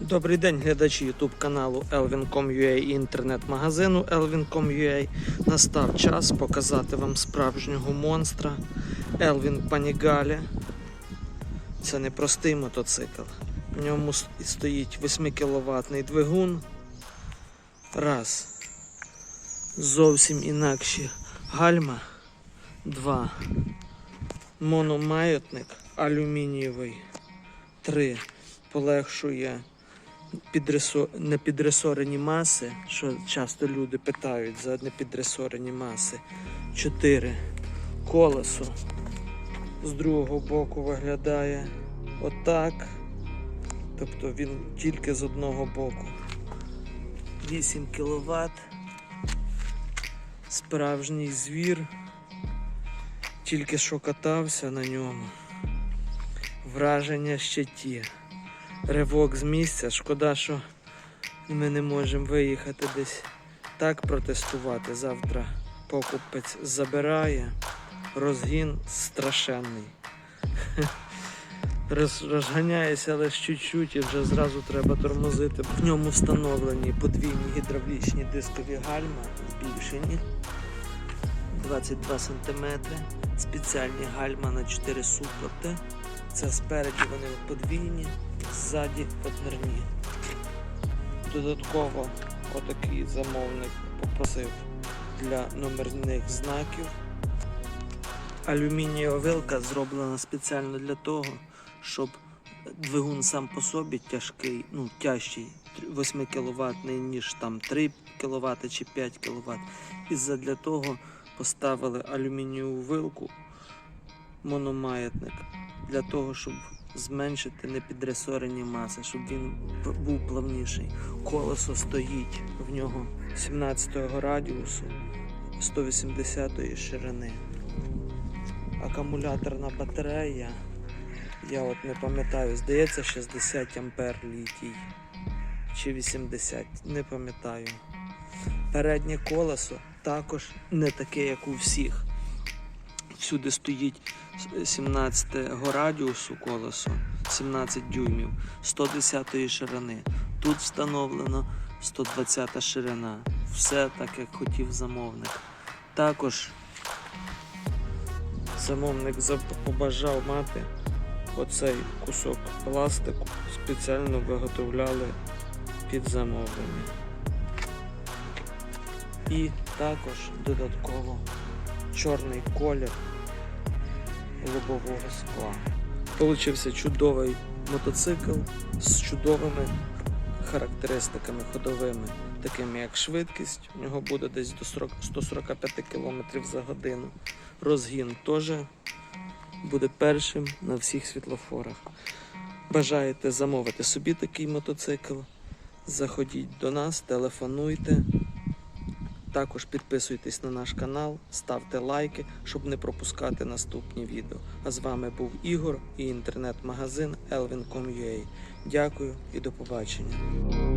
Добрий день, глядачі YouTube каналу Elvin.com.ua і інтернет-магазину Elvin.com.ua. Настав час показати вам справжнього монстра Elvin Panigale. Це не простий мотоцикл. В ньому стоїть 8 кВт двигун. Раз. Зовсім інакші гальма. Два. Мономаятник алюмінієвий. Три. Полегшує підресо... непідресорені маси, що часто люди питають за непідресорені маси. 4. Колесо з другого боку виглядає отак. Тобто він тільки з одного боку. 8 кВт. Справжній звір. Тільки що катався на ньому. Враження ще ті ривок з місця. Шкода, що ми не можемо виїхати десь так протестувати. Завтра покупець забирає. Розгін страшенний. Роз, розганяється лише чуть-чуть і вже зразу треба тормозити. В ньому встановлені подвійні гідравлічні дискові гальма, збільшені 22 см, спеціальні гальма на 4 супорти. Це спереді вони подвійні, ззаді однерні. Додатково отакий замовник попросив для номерних знаків. Алюмінієва вилка зроблена спеціально для того, щоб двигун сам по собі тяжкий, ну тяжчий, 8 кВт, ніж там 3 кВт чи 5 кВт. І задля того поставили алюмінієву вилку, мономаятник, для того, щоб зменшити непідресорені маси, щоб він був плавніший. Колесо стоїть в нього 17-го радіусу 180-ї ширини. Акумуляторна батарея, я от не пам'ятаю, здається 60 ампер літій чи 80, не пам'ятаю. Переднє колесо також не таке, як у всіх. Всюди стоїть 17 го радіусу колесо, 17 дюймів, 110 ширини. Тут встановлено 120 ширина. Все так, як хотів замовник. Також замовник побажав мати оцей кусок пластику, спеціально виготовляли під замовлення. І також додатково чорний колір лобового скла. Получився чудовий мотоцикл з чудовими характеристиками ходовими, такими як швидкість. У нього буде десь до 40 145 км за годину. Розгін теж буде першим на всіх світлофорах. Бажаєте замовити собі такий мотоцикл? Заходіть до нас, телефонуйте. Також підписуйтесь на наш канал, ставте лайки, щоб не пропускати наступні відео. А з вами був Ігор і інтернет-магазин Elvin.com.ua. Дякую і до побачення.